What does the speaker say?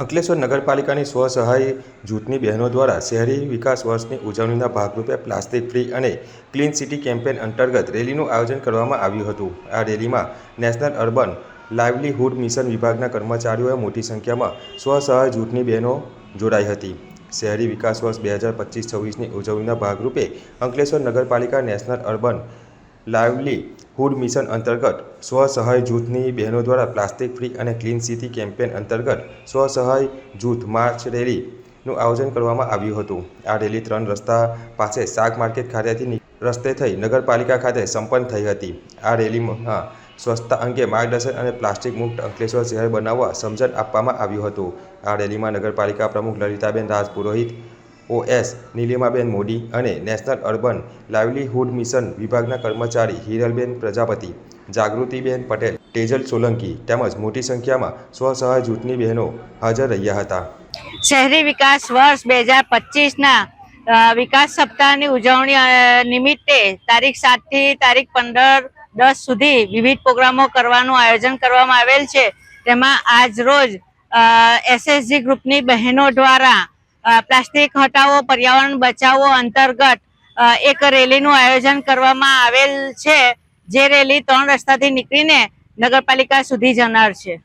અંકલેશ્વર નગરપાલિકાની સ્વસહાય જૂથની બહેનો દ્વારા શહેરી વિકાસ વર્ષની ઉજવણીના ભાગરૂપે પ્લાસ્ટિક ફ્રી અને ક્લીન સિટી કેમ્પેન અંતર્ગત રેલીનું આયોજન કરવામાં આવ્યું હતું. આ રેલીમાં નેશનલ અર્બન લાઇવલીહુડ મિશન વિભાગના કર્મચારીઓએ મોટી સંખ્યામાં સ્વસહાય જૂથની બહેનો જોડાઈ હતી. શહેરી વિકાસ વર્ષ બે હજાર પચીસ છવ્વીસની ઉજવણીના ભાગરૂપે અંકલેશ્વર નગરપાલિકા નેશનલ અર્બન લાઇવલીહુડ મિશન અંતર્ગત સ્વસહાય જૂથની બહેનો દ્વારા પ્લાસ્ટિક ફ્રી અને ક્લીન સિટી કેમ્પેન અંતર્ગત સ્વસહાય જૂથ માર્ચ રેલીનું આયોજન કરવામાં આવ્યું હતું. આ રેલી ત્રણ રસ્તા પાસે શાક માર્કેટ ખાતેથી રસ્તે થઈ નગરપાલિકા ખાતે સંપન્ન થઈ હતી. આ રેલીમાં સ્વચ્છતા અંગે માર્ગદર્શન અને પ્લાસ્ટિક મુક્ત અંકલેશ્વર શહેર બનાવવા સમજણ આપવામાં આવ્યું હતું. આ રેલીમાં નગરપાલિકા પ્રમુખ લલિતાબેન રાજ પુરોહિત ઓએસ, નીલિમાબેન મોદી અને નેશનલ અર્બન લાઇવલીહુડ મિશન વિભાગના કર્મચારી હિરલબેન પ્રજાપતિ, જાગૃતિબેન પટેલ, તેજલ સોલંકી તેમજ મોટી સંખ્યામાં સ્વસહાય જૂથની બહેનો હાજર રહ્યા હતા. શહેરી વિકાસ વર્ષ બે હજાર પચીસના વિકાસ સપ્તાહની ઉજવણી નિમિત્તે તારીખ સાતથી તારીખ પંદર દસ સુધી વિવિધ પ્રોગ્રામો કરવાનું આયોજન કરવામાં આવેલ છે. તેમાં આજ રોજ એસએસજી ગ્રુપની બહેનો દ્વારા પ્લાસ્ટિક હટાવો, પર્યાવરણ બચાવો અંતર્ગત એક રેલીનું આયોજન કરવામાં આવેલ છે. જે રેલી ત્રણ રસ્તાથી નીકળીને નગરપાલિકા સુધી જનાર છે.